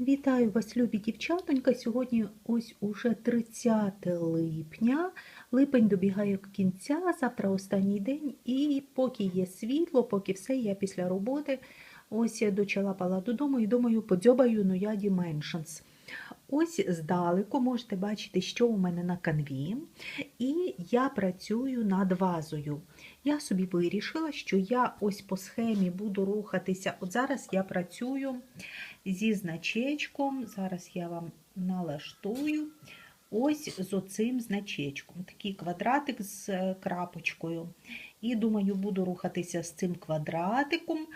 Вітаю вас, любі дівчатонька. Сьогодні ось уже 30 липня. Липень добігає кінця, завтра останній день, і поки є світло, поки все, я після роботи ось я дочалапала додому і думаю, подзьобаю ну я Dimensions. Ось здалеку можете бачити, що у мене на канві, і я працюю над вазою. Я собі вирішила, що я ось по схемі буду рухатися. От зараз я працюю зі значечком. Зараз я вам налаштую. Ось з оцим значечком. Такий квадратик з е, крапочкою. І думаю, буду рухатися з цим квадратиком.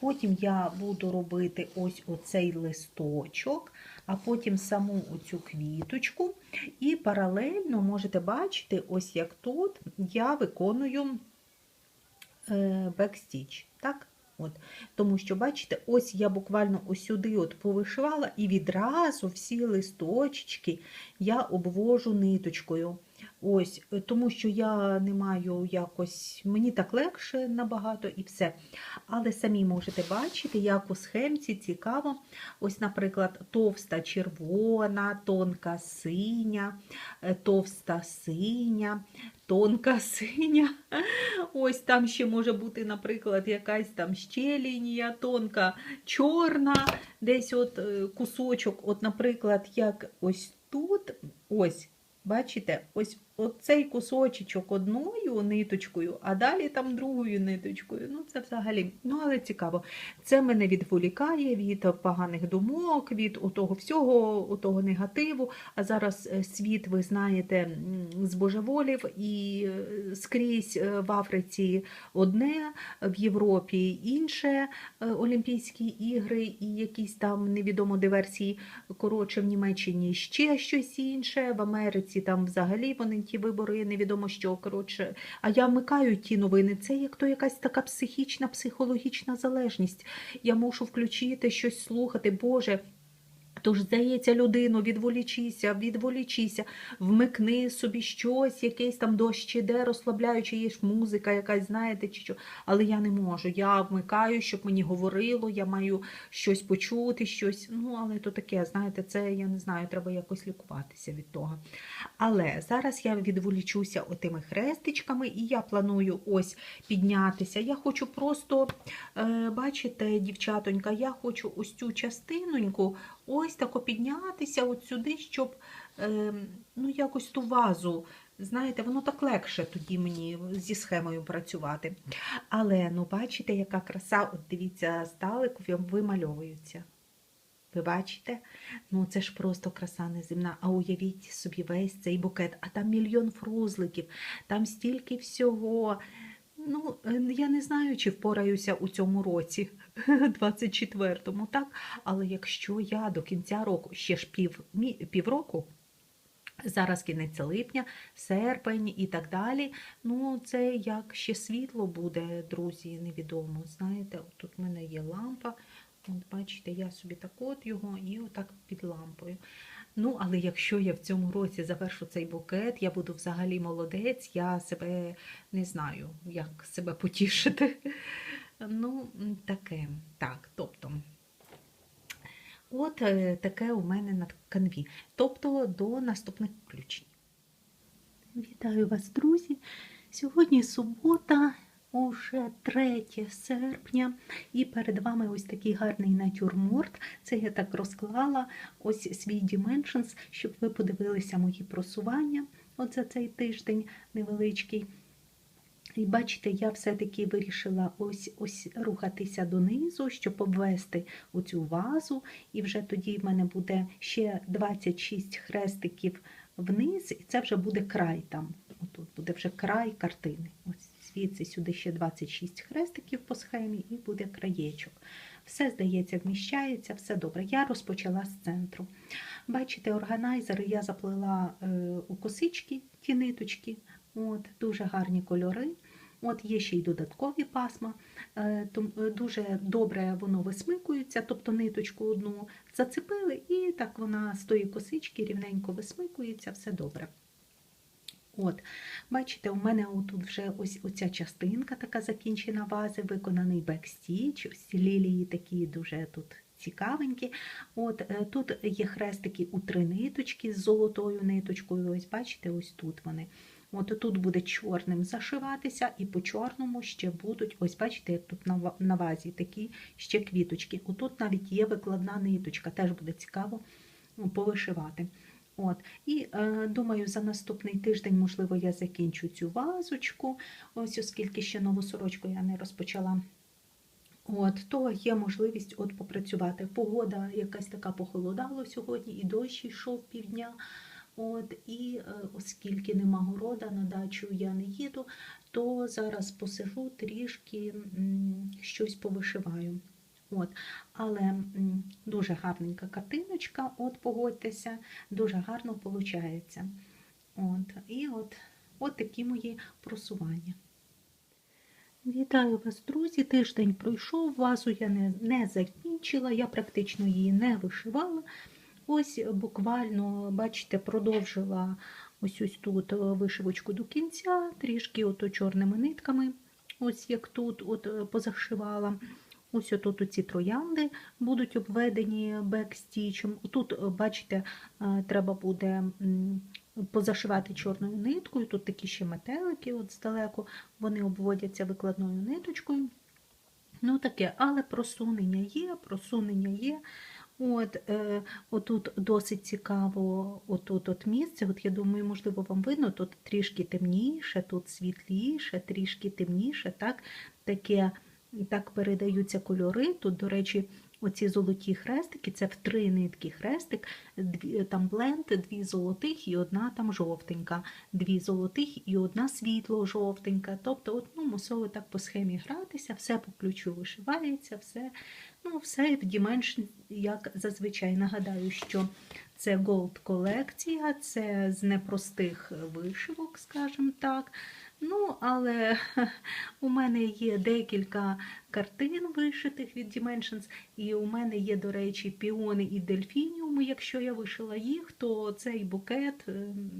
Потім я буду робити ось оцей листочок, а потім саму оцю квіточку. І паралельно можете бачити, ось як тут я виконую е, бекстіч. Так? От. Тому що, бачите, ось я буквально ось сюди от повишивала, і відразу всі листочки я обвожу ниточкою. Ось, е, Тому що я не маю якось, мені так легше набагато і все. Але самі можете бачити, як у схемці цікаво. Ось, наприклад, товста червона, тонка синя, е, товста синя, тонка синя. Ось там ще може бути, наприклад, якась там ще лінія, тонка чорна, десь от е, кусочок, от, наприклад, як ось тут, ось, бачите, ось оцей кусочок одною ниточкою, а далі там другою ниточкою. Ну, це взагалі, ну, але цікаво. Це мене відволікає від поганих думок, від отого всього, отого негативу. А зараз е, світ, ви знаєте, збожеволів і е, скрізь е, в Африці одне, в Європі інше Олімпійські ігри і якісь там невідомо диверсії. Коротше, в Німеччині ще щось інше, в Америці там взагалі вони ті вибори, невідомо що. Коротше, а я вмикаю ті новини. Це як то якась така психічна, психологічна залежність. Я мушу включити щось слухати. Боже. Тож, здається, людину, відволічися, відволічися, вмикни собі щось, якийсь там дощ іде, розслабляючи, є ж музика якась, знаєте, чи що. Але я не можу. Я вмикаю, щоб мені говорило, я маю щось почути, щось. Ну, але то таке, знаєте, це я не знаю, треба якось лікуватися від того. Але зараз я відволічуся отими хрестичками, і я планую ось піднятися. Я хочу просто, е, бачите, дівчатонька, я хочу ось цю частиноньку ось тако піднятися от сюди, щоб е, ну, якось ту вазу. Знаєте, воно так легше тоді мені зі схемою працювати. Але ну бачите, яка краса, от дивіться, здалеку вимальовуються. Ви бачите? Ну це ж просто краса неземна. А уявіть собі весь цей букет, а там мільйон фрузликів, там стільки всього. Ну, е, я не знаю, чи впораюся у цьому році, 24-му, так? Але якщо я до кінця року, ще ж пів, півроку, зараз кінець липня, серпень і так далі, ну це як ще світло буде, друзі, невідомо. Знаєте, тут в мене є лампа. От бачите, я собі так от його і отак під лампою. Ну, але якщо я в цьому році завершу цей букет, я буду взагалі молодець, я себе не знаю, як себе потішити. Ну, таке. Так, тобто. От е, таке у мене на канві. Тобто до наступних включень. Вітаю вас, друзі! Сьогодні субота, уже 3 серпня, і перед вами ось такий гарний натюрморт. Це я так розклала ось свій Dimensions, щоб ви подивилися мої просування от за цей тиждень невеличкий. І бачите, я все-таки вирішила ось ось рухатися донизу, щоб обвести оцю вазу. І вже тоді в мене буде ще 26 хрестиків вниз, і це вже буде край там. Отут буде вже край картини. Звідси сюди ще 26 хрестиків по схемі, і буде краєчок. Все, здається, вміщається, все добре. Я розпочала з центру. Бачите, органайзери я заплела е, у косички, ті ниточки. От, дуже гарні кольори. От є ще й додаткові пасма, е, е, дуже добре воно висмикується, тобто ниточку одну зацепили, і так вона з тої косички рівненько висмикується, все добре. От, бачите, у мене тут вже ось оця частинка така закінчена вази, виконаний бекстіч, ось лілії такі дуже тут цікавенькі. От е, Тут є хрестики у три ниточки з золотою ниточкою. Ось бачите, ось тут вони. От тут буде чорним зашиватися, і по чорному ще будуть, ось бачите, як тут на вазі такі ще квіточки. Отут навіть є викладна ниточка, теж буде цікаво ну, повишивати. От. І е, думаю, за наступний тиждень, можливо, я закінчу цю вазочку, ось оскільки ще нову сорочку я не розпочала. От, то є можливість от попрацювати. Погода якась така похолодала сьогодні, і дощ йшов півдня. От, і е, оскільки нема города, на дачу я не їду, то зараз посижу трішки м, щось повишиваю. От. Але дуже гарненька картиночка, от погодьтеся, дуже гарно виходить. От. І от, от такі мої просування. Вітаю вас, друзі! Тиждень пройшов, вазу я не, не закінчила, я практично її не вишивала. Ось буквально, бачите, продовжила ось ось тут е, вишивочку до кінця, трішки ото чорними нитками, ось як тут от позашивала. Ось отут оці троянди будуть обведені бекстічем. Тут, е, бачите, е, треба буде позашивати чорною ниткою. Тут такі ще метелики от здалеку, вони обводяться викладною ниточкою. Ну таке, але просунення є, просунення є. От, е, отут досить цікаво, отут от місце. От я думаю, можливо, вам видно, тут трішки темніше, тут світліше, трішки темніше, так, таке, так передаються кольори. Тут, до речі, оці золоті хрестики, це в три нитки хрестик, дві, там бленд, дві золотих і одна там жовтенька, дві золотих і одна світло-жовтенька. Тобто, от, ну, мусово так по схемі гратися, все по ключу вишивається, все, ну, все в Dimension, як зазвичай. Нагадаю, що це Gold колекція, це з непростих вишивок, скажімо так. Ну, але у мене є декілька картин вишитих від Dimensions, і у мене є, до речі, піони і дельфініуми. Якщо я вишила їх, то цей букет ем,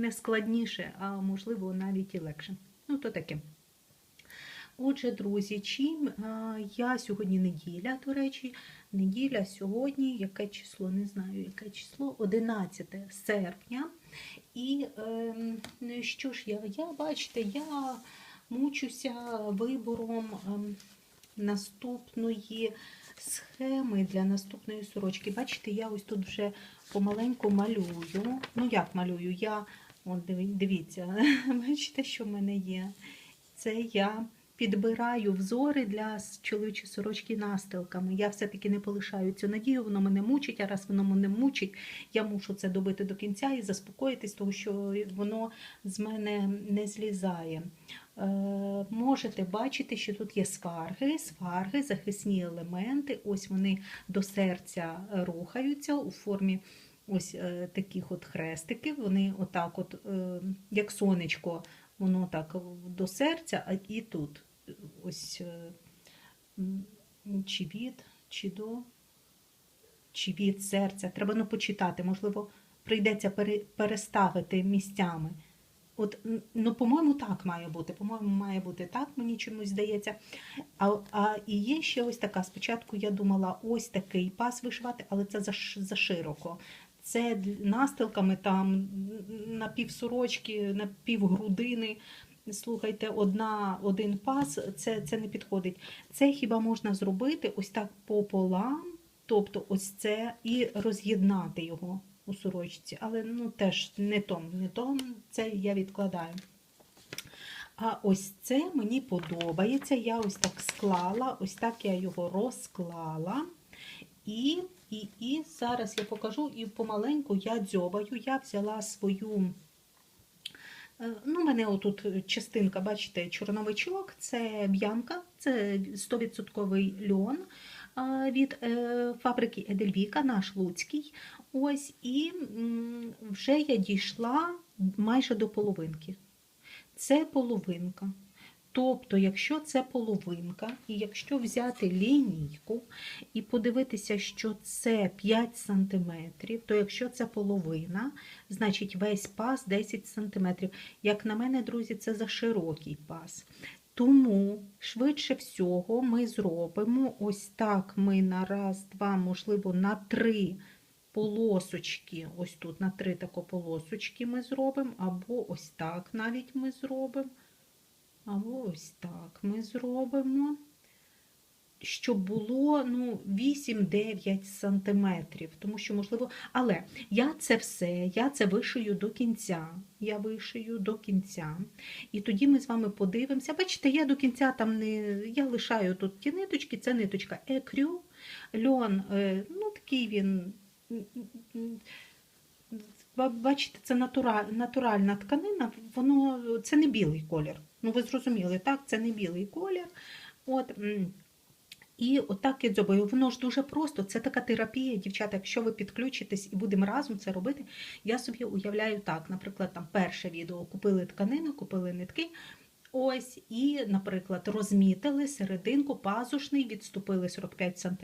не, складніше, а можливо навіть і легше. Ну, то таке. Отже, друзі, чим я сьогодні неділя, до речі, неділя сьогодні, яке число, не знаю, яке число, 11 серпня. І е, що ж я? Я, бачите, я мучуся вибором е, наступної схеми для наступної сорочки. Бачите, я ось тут вже помаленьку малюю. Ну, як малюю? Я, от дивіться, бачите, що в мене є? Це я підбираю взори для чоловічої сорочки настилками. Я все-таки не полишаю цю надію, воно мене мучить, а раз воно мене мучить, я мушу це добити до кінця і заспокоїтись, тому що воно з мене не злізає. Е, можете бачити, що тут є сварги, сварги, захисні елементи. Ось вони до серця рухаються у формі ось е, таких от хрестиків. Вони отак, от, е, як сонечко, воно так до серця, а і тут ось е, чи від, чи до, чи від серця. Треба ну, почитати, можливо, прийдеться переставити місцями. От, ну, по-моєму, так має бути. По-моєму, має бути так, мені чомусь здається. А, а і є ще ось така. Спочатку я думала, ось такий пас вишивати, але це за, широко. Це настилками там на півсорочки, на півгрудини. Слухайте, одна, один пас, це, це не підходить. Це хіба можна зробити ось так пополам, тобто ось це, і роз'єднати його у сорочці. Але ну теж не том, не том, це я відкладаю. А ось це мені подобається. Я ось так склала, ось так я його розклала. І, і, і зараз я покажу, і помаленьку я дзьобаю. Я взяла свою. Е, Ну, у мене отут частинка, бачите, чорновичок, це б'янка, це 100% льон від е, фабрики Едельвіка, наш Луцький. Ось, і вже я дійшла майже до половинки. Це половинка. Тобто, якщо це половинка, і якщо взяти лінійку і подивитися, що це 5 см, то якщо це половина, значить весь пас 10 см. Як на мене, друзі, це за широкий пас. Тому швидше всього ми зробимо ось так. Ми на раз, два, можливо, на три полосочки. Ось тут на три тако полосочки ми зробимо, або ось так навіть ми зробимо. Або ось так ми зробимо. Щоб було ну, 8-9 сантиметрів, тому що можливо, але я це все, я це вишию до кінця. Я вишию до кінця. І тоді ми з вами подивимося. Бачите, я до кінця там не я лишаю тут ті ниточки, це ниточка екрю, льон, е, ну такий він. Бачите, це натураль, натуральна тканина, воно це не білий колір. Ну, ви зрозуміли, так, це не білий колір. От, і отак я дзьобаю. Воно ж дуже просто. Це така терапія, дівчата. Якщо ви підключитесь і будемо разом це робити, я собі уявляю так. Наприклад, там перше відео купили тканину, купили нитки. Ось, і, наприклад, розмітили серединку, пазушний, відступили 45 см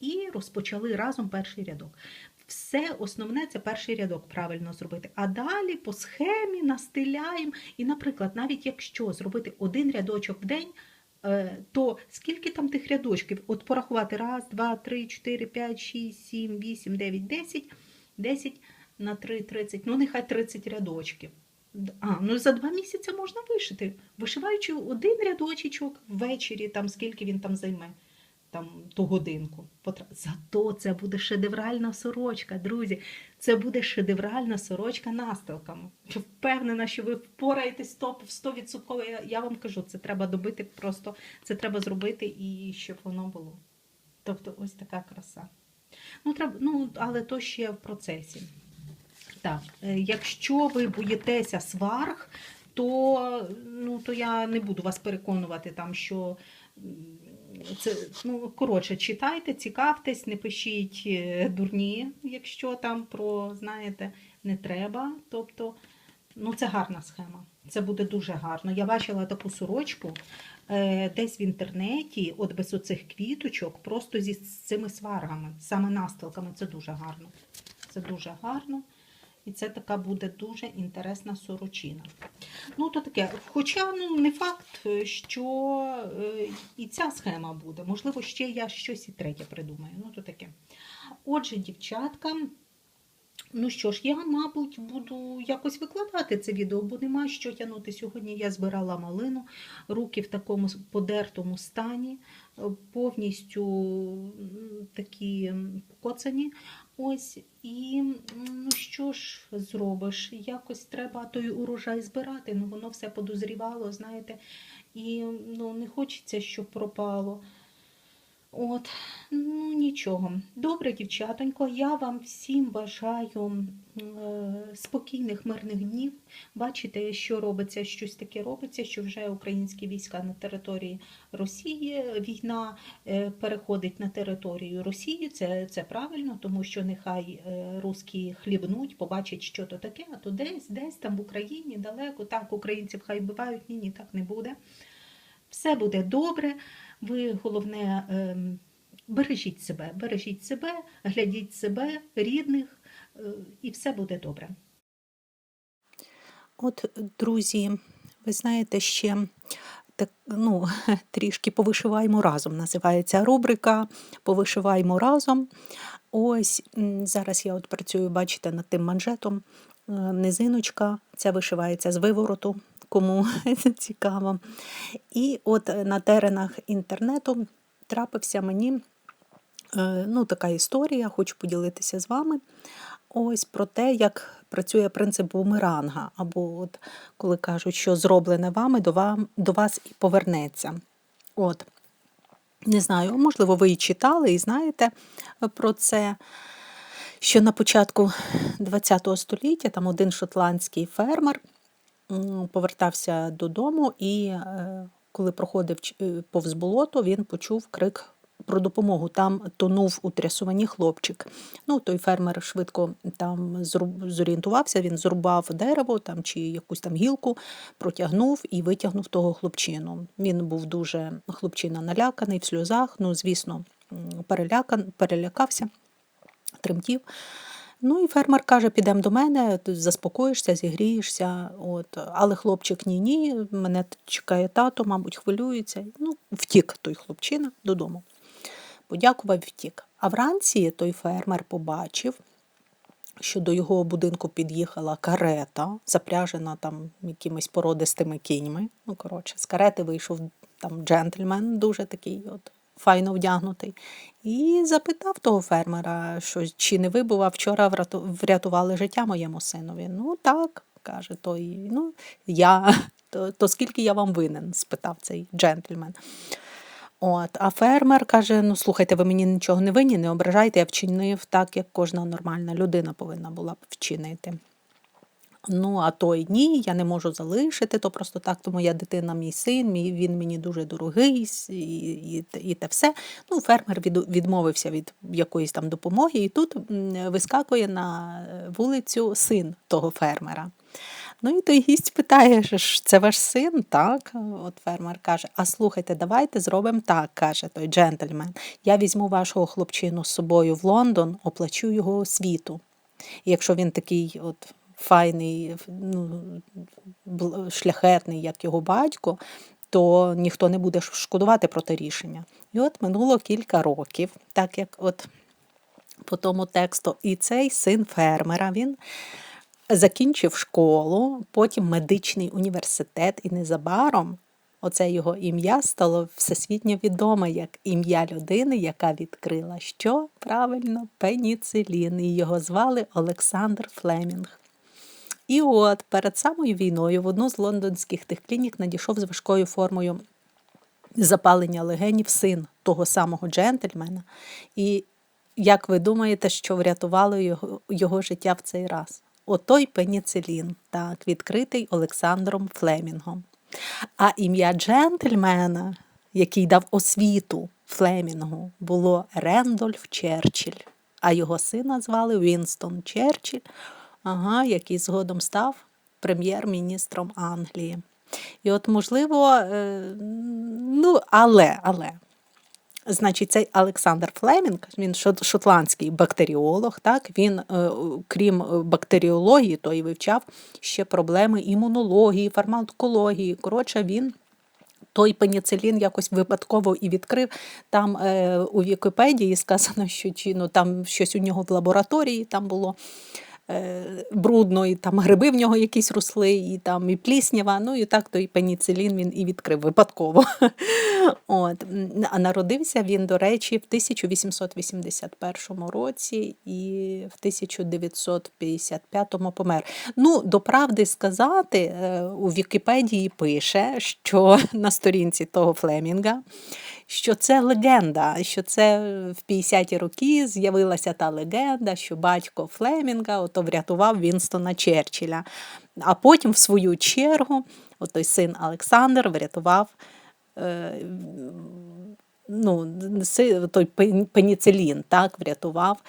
і розпочали разом перший рядок. Все основне це перший рядок правильно зробити. А далі по схемі настиляємо. І, наприклад, навіть якщо зробити один рядочок в день, то скільки там тих рядочків? От порахувати. Раз, два, три, чотири, п'ять, шість, сім, вісім, дев'ять, десять, десять на три, тридцять, ну нехай 30 рядочків. А, ну за два місяці можна вишити, вишиваючи один рядочечок ввечері, там скільки він там займе, там ту годинку. Зато це буде шедевральна сорочка, друзі. Це буде шедевральна сорочка настилками. Я впевнена, що ви впораєтесь топ в 100%. Я, вам кажу, це треба добити просто, це треба зробити і щоб воно було. Тобто ось така краса. Ну, треба, ну, але то ще в процесі. Так, е, якщо ви боїтеся сварг, то, ну, то я не буду вас переконувати, там, що це, ну, коротше, читайте, цікавтесь, не пишіть е, дурні, якщо там про, знаєте, не треба. Тобто, ну, це гарна схема. Це буде дуже гарно. Я бачила таку сорочку е, десь в інтернеті, от без оцих квіточок, просто зі з цими сваргами, саме настилками. Це дуже гарно. Це дуже гарно. І це така буде дуже інтересна сорочина. Ну, то таке. Хоча ну, не факт, що е, і ця схема буде. Можливо, ще я щось і третє придумаю. Ну, то таке. Отже, дівчатка. Ну що ж, я, мабуть, буду якось викладати це відео, бо нема що тягнути. Сьогодні я збирала малину, руки в такому подертому стані, е, повністю такі покоцані. Ось, і ну що ж зробиш? Якось треба той урожай збирати. Ну воно все подозрівало, знаєте, і ну, не хочеться, щоб пропало. От, ну нічого. Добре, дівчатонько, я вам всім бажаю е, спокійних, мирних днів. Бачите, що робиться, щось таке робиться, що вже українські війська на території Росії. Війна е, переходить на територію Росії. Це, це правильно, тому що нехай е, русські хлібнуть, побачать, що то таке, а то десь, десь там в Україні далеко. Так, українців хай вбивають. Ні, ні, так не буде. Все буде добре. Ви головне ем, бережіть себе, бережіть себе, глядіть себе, рідних, е, і все буде добре. От, друзі, ви знаєте, ще так, ну, трішки повишиваємо разом. Називається рубрика Повишиваємо разом. Ось зараз я от працюю, бачите, над тим манжетом. Е, Низиночка, ця вишивається з вивороту, кому цікаво. І от е, на теренах інтернету трапився мені е, ну, така історія, хочу поділитися з вами. Ось про те, як працює принцип бумеранга, або от коли кажуть, що зроблене вами до, вам, до вас і повернеться. От. Не знаю, можливо, ви і читали і знаєте е, про це, що на початку ХХ століття там один шотландський фермер повертався додому, і е, коли проходив е, повз болото, він почув крик про допомогу. Там тонув у трясуванні хлопчик. Ну, той фермер швидко там зорієнтувався, він зрубав дерево там, чи якусь там гілку, протягнув і витягнув того хлопчину. Він був дуже хлопчина наляканий в сльозах, ну, звісно, перелякався, тремтів. Ну і фермер каже: підемо до мене, заспокоїшся, зігрієшся. От. Але хлопчик ні, ні, мене чекає тато, мабуть, хвилюється. Ну, втік той хлопчина додому. Подякував, втік. А вранці той фермер побачив, що до його будинку під'їхала карета, запряжена там якимись породистими кіньми. Ну, коротше, з карети вийшов там джентльмен, дуже такий от файно вдягнутий, і запитав того фермера, що чи не ви, бува, вчора врятували життя моєму синові. Ну так, каже той, ну я. То, то скільки я вам винен? спитав цей джентльмен. От, а фермер каже: ну слухайте, ви мені нічого не винні, не ображайте, я вчинив так, як кожна нормальна людина повинна була б вчинити. Ну, а той ні, я не можу залишити, то просто так, то моя дитина, мій син, мій, він мені дуже дорогий, і, і, і те все. Ну, фермер від, відмовився від якоїсь там допомоги, і тут вискакує на е, вулицю син того фермера. Ну і той гість питає, це ваш син, так? От фермер каже: А слухайте, давайте зробимо так, каже той джентльмен. Я візьму вашого хлопчину з собою в Лондон, оплачу його освіту. І якщо він такий от файний, ну, шляхетний, як його батько, то ніхто не буде шкодувати про те рішення. І от минуло кілька років, так як от по тому тексту, і цей син фермера, він закінчив школу, потім медичний університет, і незабаром оце його ім'я стало всесвітньо відоме як ім'я людини, яка відкрила що правильно пеніцилін. І його звали Олександр Флемінг. І от перед самою війною в одну з лондонських тих клінік надійшов з важкою формою запалення легенів син того самого джентльмена. І як ви думаєте, що врятувало його, його життя в цей раз? Отой пеніцилін, так, відкритий Олександром Флемінгом. А ім'я джентльмена, який дав освіту Флемінгу, було Рендольф Черчилль, а його сина звали Вінстон Черчилль, ага, який згодом став прем'єр-міністром Англії. І от, можливо, е, ну, але, але. Значить, цей Олександр Флемінг, він шотландський бактеріолог, так він, е, крім бактеріології, то й вивчав ще проблеми імунології, фармакології. Коротше, він той пеніцилін якось випадково і відкрив. Там е, у Вікіпедії сказано, що чи, ну, там щось у нього в лабораторії там було брудно, і там гриби в нього якісь росли, і там і пліснява. Ну і так той пеніцилін він і відкрив випадково. От. А народився він, до речі, в 1881 році і в 1955 помер. Ну, до правди сказати, е, у Вікіпедії пише, що на сторінці того Флемінга, що це легенда, що це в 50-ті роки з'явилася та легенда, що батько Флемінга ото врятував Вінстона Черчилля. А потім, в свою чергу, той син Олександр врятував е, ну, той пеніцилін, так, врятував.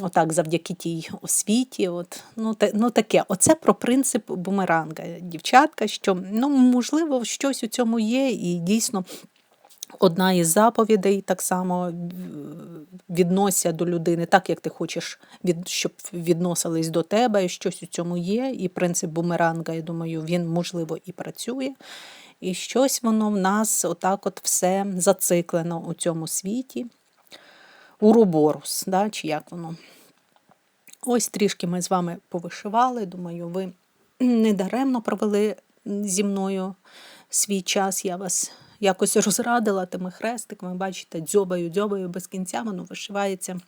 Отак, завдяки тій освіті. От, ну, те, ну, таке. Оце про принцип бумеранга, дівчатка, що ну, можливо, щось у цьому є, і дійсно одна із заповідей так само в- віднося до людини, так як ти хочеш, щоб відносились до тебе, і щось у цьому є. І принцип бумеранга, я думаю, він можливо і працює. І щось воно в нас отак от все зациклено у цьому світі. Уроборус, да, чи як воно. Ось трішки ми з вами повишивали. Думаю, ви недаремно провели зі мною свій час. Я вас якось розрадила тими хрестиками. Бачите, дзьобаю, дзьобаю без кінця, воно вишивається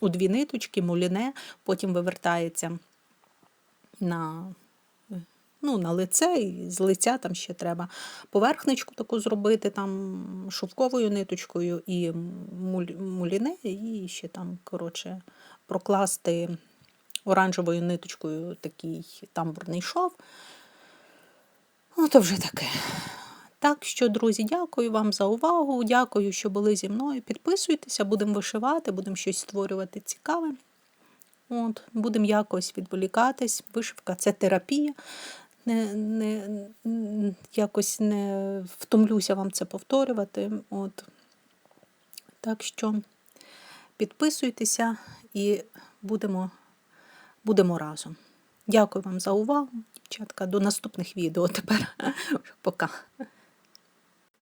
у дві ниточки, муліне, потім вивертається на, ну, на лице, і з лиця там ще треба поверхничку таку зробити там шовковою ниточкою і муліне, і ще там, коротше, прокласти оранжевою ниточкою такий тамбурний шов. Ну, то вже таке. Так що, друзі, дякую вам за увагу. Дякую, що були зі мною. Підписуйтеся, будемо вишивати, будемо щось створювати цікаве. От, будемо якось відволікатись. Вишивка це терапія. Не, не, якось не втомлюся вам це повторювати. От. Так що підписуйтеся і будемо будемо разом. Дякую вам за увагу, дівчатка. До наступних відео тепер. Пока.